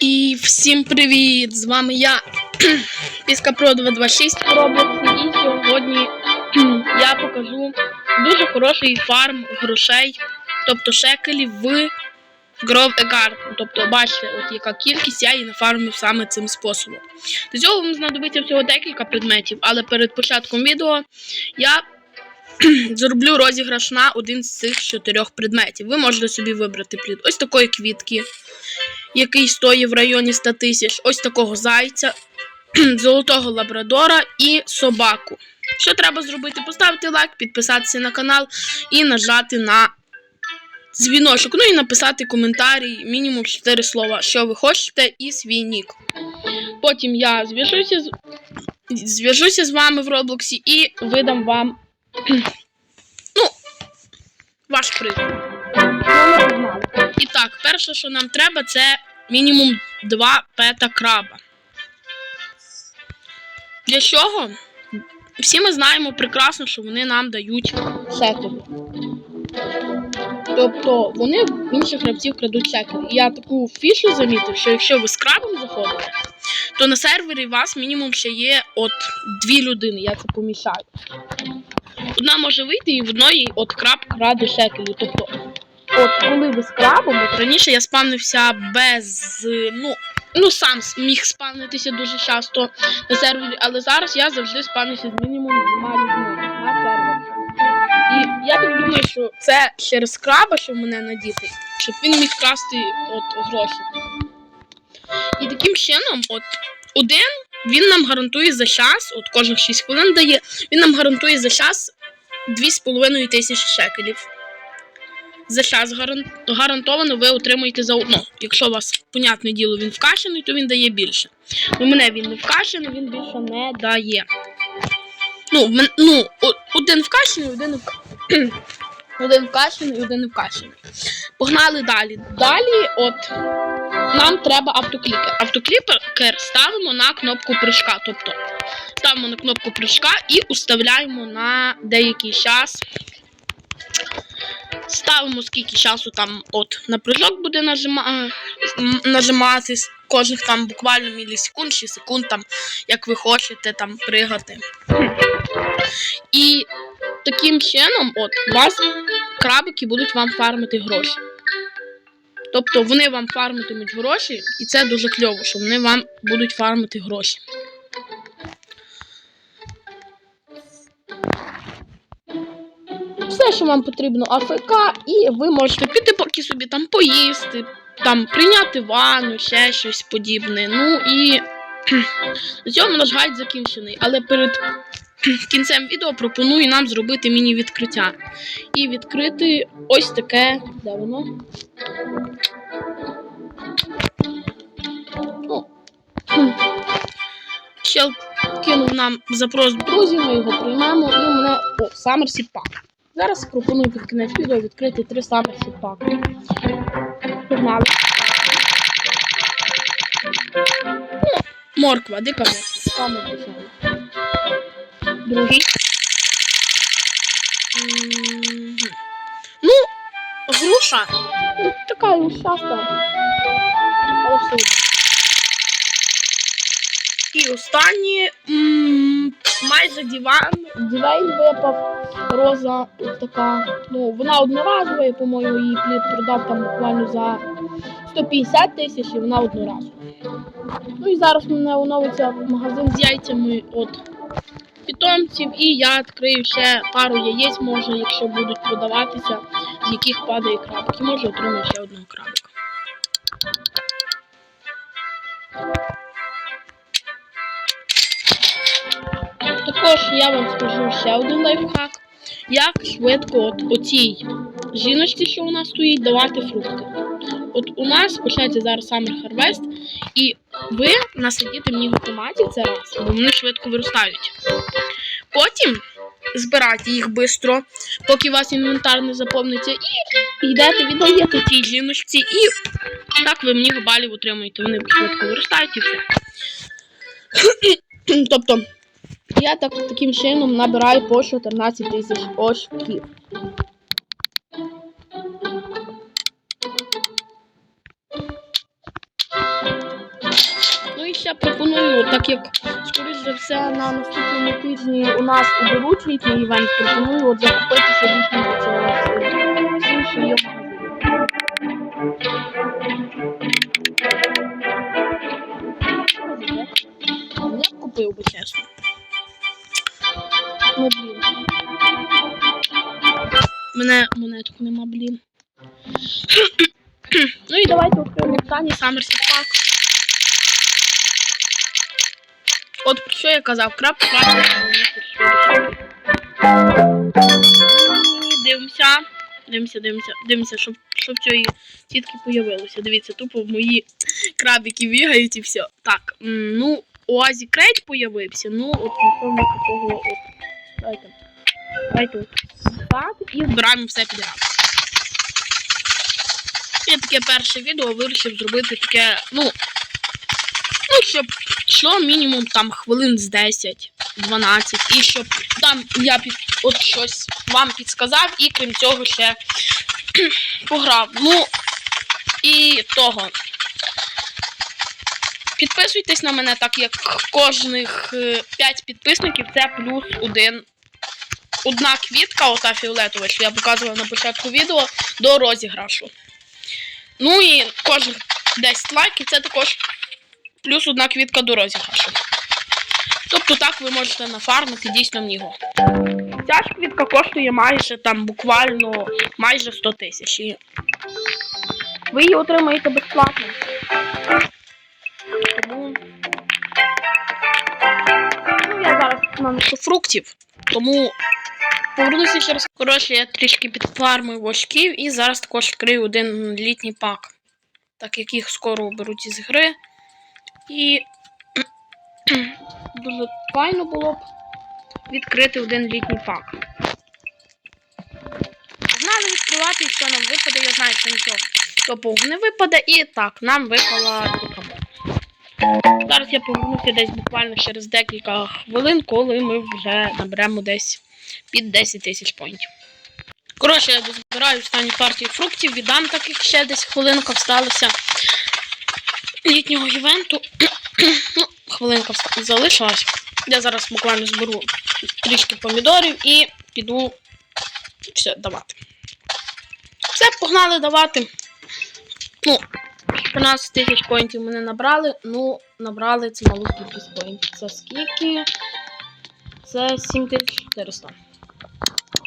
І всім привіт! З вами я, Піска Про 226 в Роблоксі. І сьогодні я покажу дуже хороший фарм грошей, тобто шекелів в Grove a. Тобто, бачите, от яка кількість я її нафармив саме цим способом. До цього вам знадобиться всього декілька предметів, але перед початком відео я зроблю розіграш на один з цих чотирьох предметів. Ви можете собі вибрати плід ось такої квітки, який стоїть в районі 100 тисяч, ось такого зайця, золотого лабрадора і собаку. Що треба зробити? Поставити лайк, підписатися на канал і нажати на дзвіночок. Ну і написати коментарі, мінімум 4 слова, що ви хочете, і свій нік. Потім я зв'яжуся з зв'яжуся з вами в Роблоксі і видам вам ну, ваш приз. І так, перше, що нам треба, це мінімум 2 пета краба. Для чого? Всі ми знаємо прекрасно, що вони нам дають секери. Тобто вони в інших гравців крадуть секери. І я таку фішу замітив, що якщо ви з крабом заходите, то на сервері у вас мінімум ще є от дві людини, я це помішаю. Одна може вийти і в одної от краб краде шекелі. Тобто, от коли ви з крабом, раніше я спавнився без. ну, ну сам міг спавнитися дуже часто на сервері, але зараз я завжди спавнюся з мінімум двома людьми на сервері. І я так думаю, що це через краба, в мене надіти, щоб він міг красти от гроші. І таким чином, от один він нам гарантує за час, от кожних 6 хвилин дає, він нам гарантує за час 2,5 тисячі шекелів. За час гарантовано ви отримаєте за одно. Якщо у вас, понятне діло, він вкачаний, то він дає більше. У мене він не вкачаний, він більше не дає. Ну, мен- ну один вкачаний, один один вкачаний, один не. Погнали далі. Далі, от нам треба автоклікер. Автоклікер ставимо на кнопку прыжка. Тобто ставимо на кнопку прыжка і уставляємо на деякий час. Ставимо скільки часу там от на прыжок буде нажима... м, нажиматись, кожних там буквально мілісекунд чи секунд, там, як ви хочете там пригати. І таким чином, от, у вас крабики будуть вам фармити гроші. Тобто вони вам фармитимуть гроші, і це дуже кльово, що вони вам будуть фармити гроші. Все, що вам потрібно АФК, і ви можете піти поки собі там поїсти, там прийняти ванну, ще щось подібне. Ну і на цьому наш гайд закінчений. Але перед кінцем відео пропоную нам зробити міні-відкриття. І відкрити ось таке. Де воно? Ну. Кинув нам запрос друзів, ми його приймемо, і мене о, Summerseed Pack. Зараз пропоную під кінець відео відкрити три Summerseed Pack. Погнали. Ну, морква, дика морква. Саме дешева. Другий. Ну, груша. Ну, така все. І останнє майже диван. Дивейн випав. Роза така. Ну, вона одноразова, я, по-моєму, її плід продав там буквально за 150 тисяч і вона одноразова. Ну і зараз в мене оновиться магазин з яйцями от питомців, і я відкрию ще пару яєць, може, якщо будуть продаватися, з яких падає крабик. І може отримаю ще одного крабика. Також я вам скажу ще один лайфхак, як швидко от оцій жіночці, що у нас стоїть, давати фрукти. От у нас почнеться зараз Summer Harvest, і ви насадите мені автоматі це раз, бо вони швидко виростають. Потім збирайте їх швидко, поки у вас інвентар не заповниться, і йдете, віддаєте тій жіночці, і так ви мені балів отримуєте. Вони швидко виростають і все. тобто, я так, таким чином набираю по 14 тисяч очків. ще пропоную, так як скоріш за все на наступному тижні у нас уберуть літній івент, пропоную от закупитися літнього цього. Я купив би чесно. Ну, блін. Мене монеток нема, блін. ну і давайте відкриємо останній Summerset Pack. От про що я казав, краб краб. Дивимося. Дивимося, дивимося, дивимося, щоб, щоб цієї тітки появилося. Дивіться, тупо мої крабики бігають і все. Так, ну, Оазі Крейт появився, ну, от напевно такого от. Давайте. Давайте. Так, і збираємо все підряд. Я таке перше відео вирішив зробити таке, ну, ну, щоб йшло мінімум там хвилин з 10, 12, і щоб там я під, от щось вам підсказав, і крім цього ще пограв. Ну, і того. Підписуйтесь на мене, так як кожних 5 підписників це плюс один. Одна квітка, ота фіолетова, що я показувала на початку відео, до розіграшу. Ну і кожних 10 лайків це також плюс одна квітка до розіграшу. Тобто так ви можете нафармити дійсно в нього. Ця ж квітка коштує майже там буквально майже 100 тисяч. І ви її отримаєте безплатно. Тому. Ну, я зараз наношу фруктів, тому повернуся ще. Коротше, я трішки підфармив очків і зараз також відкрию один літній пак. Так як їх скоро оберуть із гри. І дуже файно було б відкрити один літній пак. Погнали відкривати, що нам випаде, я знаю, що нічого топового не випаде. І так, нам випала. Зараз я повернуся десь буквально через декілька хвилин, коли ми вже наберемо десь під 10 тисяч поінтів. Коротше, я дозбираю останні партії фруктів, віддам так як ще десь хвилинка всталася літнього івенту. ну, хвилинка залишилась. Я зараз буквально зберу трішки помідорів і піду все давати. Все, погнали давати. Ну, 15 тисяч поінтів ми не набрали. Ну, набрали це малу кількість поінтів. Це скільки? Це 7400.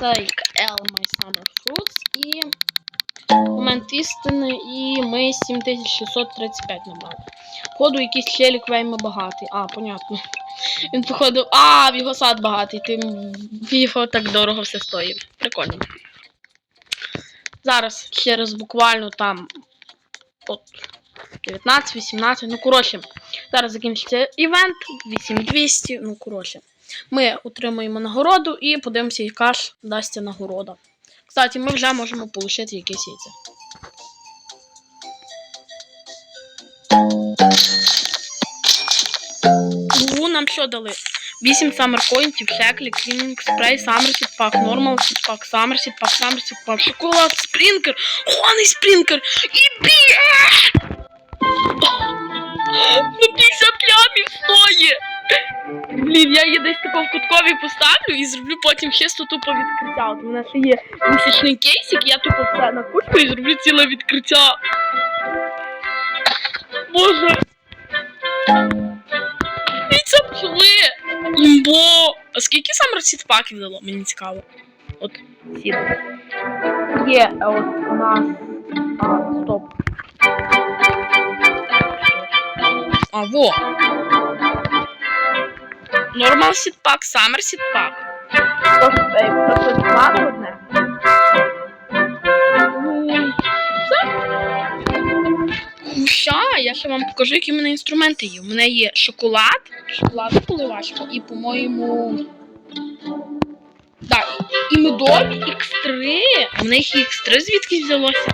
Так, L My Fruits і момент істини, і ми 7635 набрали. Походу, якийсь челік вельми багатий. А, понятно. Він походу. А, в його сад багатий, тим в його так дорого все стоїть. Прикольно. Зараз ще раз буквально там от 19-18, ну коротше, зараз закінчиться івент, 8200, ну коротше. Ми отримуємо нагороду і подивимося, яка ж дасться нагорода. Кстати, ми вже можемо отримати якесь яйце. Угу, нам що дали? 8 Summer Coins, шеклі, клінінг, спрей, Pack, Normal Seed Pack, Summerset Pack, Summerset Pack, шоколад, спрінкер, хуаний спрінкер і бі! Ну 50 лямів стоїть! Блін, я її десь тако в куткові поставлю і зроблю потім чисто тупо відкриття. От у ще є місячний кейсик, я тупо все на кучку і зроблю ціле відкриття. Боже. А скільки сам розсід паків дало? Мені цікаво. От, сід. Є, а от у нас. А, стоп. А, во. Seed Pack, Summer Seed просто два одне. Ну, все. Ща, я ще вам покажу, які в мене інструменти є. У мене є шоколад, шоколадна поливачка і, по-моєму. Так, і медові X3. У їх X3 звідки взялося.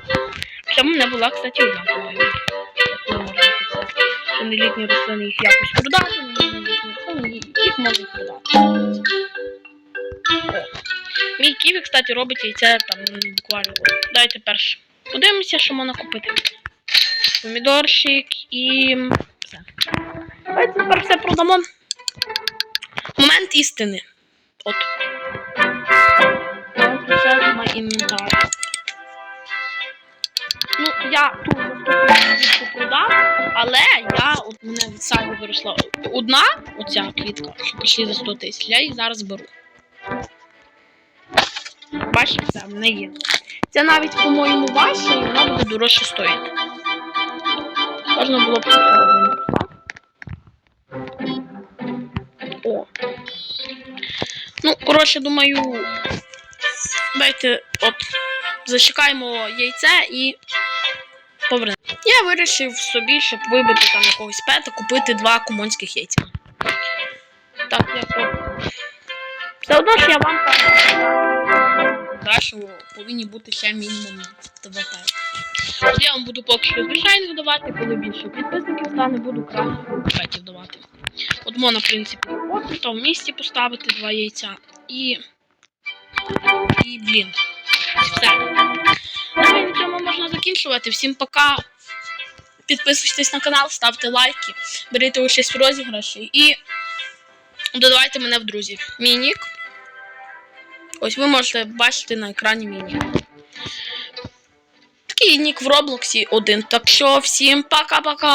Хоча в мене була, кстати, одна, по-моєму. Літні рослини їх якось продати, вони їх можуть продати. Мій ківі, кстати, робить яйця там буквально. от. Давайте перше. Подивимося, що можна купити. Помідорчик і. Давайте тепер все продамо. Момент істини. От. Це мій інвентар. Ну, я ту квітку продав, але я, от мене від саду виросла одна, оця квітка, що пішли за 100 тисяч, я її зараз беру. Бачите, це в мене є. Це навіть, по-моєму, важче, вона буде дорожче стоїти. Можна було б це Ну, коротше, думаю, давайте от зачекаємо яйце і повернемо. Я вирішив собі, щоб вибити там якогось пета, купити два кумонських яйця. Так, як от. Все одно ж я вам кажу, повинні бути ще мінімум два пета. Я вам буду поки що звичайних давати, коли більше підписників стане, буду краще петів давати. От можна, в принципі, то в місті поставити два яйця і. І, блін. Все. Ну на цьому можна закінчувати. Всім пока. Підписуйтесь на канал, ставте лайки, беріть участь в розіграші і додавайте мене в друзі. Мій нік. Ось ви можете бачити на екрані мій нік. Такий нік в Роблоксі один. Так що всім пока-пока.